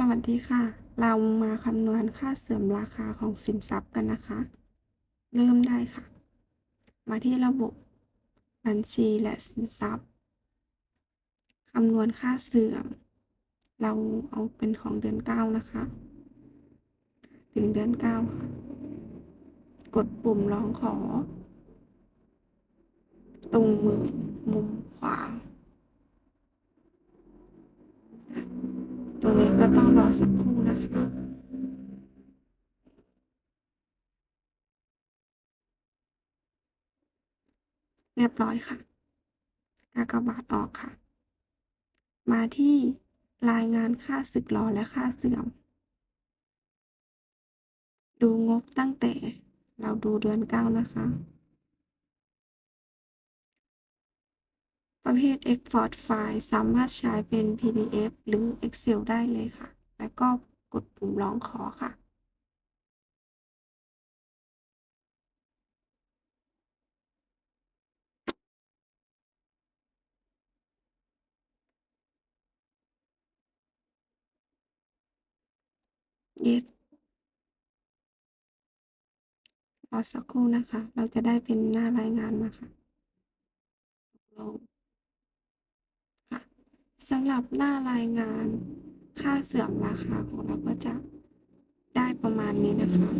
สวัสดีค่ะ เรามาคำนวณค่าเสื่อมราคาของสินทรัพย์กันนะคะ เริ่มได้ค่ะ มาที่ระบบบัญชีและสินทรัพย์คำนวณค่าเสื่อม เราเอาเป็นของเดือนเก้านะคะ ถึงเดือนเก้าค่ะ กดปุ่มร้องขอ ตรงมือมุมขวา ตรงนี้ ก็ต้องรอสักครู่นะคะเรียบร้อยค่ะ กากบาทออกค่ะ มาที่รายงานค่าสึกหรอและค่าเสื่อม ดูงบตั้งแต่เราดูเดือนเก้านะคะ ประเภท Export ไฟล์สามารถใช้เป็น PDF หรือ Excel ได้เลยค่ะ แล้วก็กดปุ่มร้องขอค่ะ Yes รอสักครู่นะคะ เราจะได้เป็นหน้ารายงานมาค่ะลงค่ะ สำหรับหน้ารายงานค่าเสื่อมราคาของเราก็จะได้ประมาณนี้นะคะ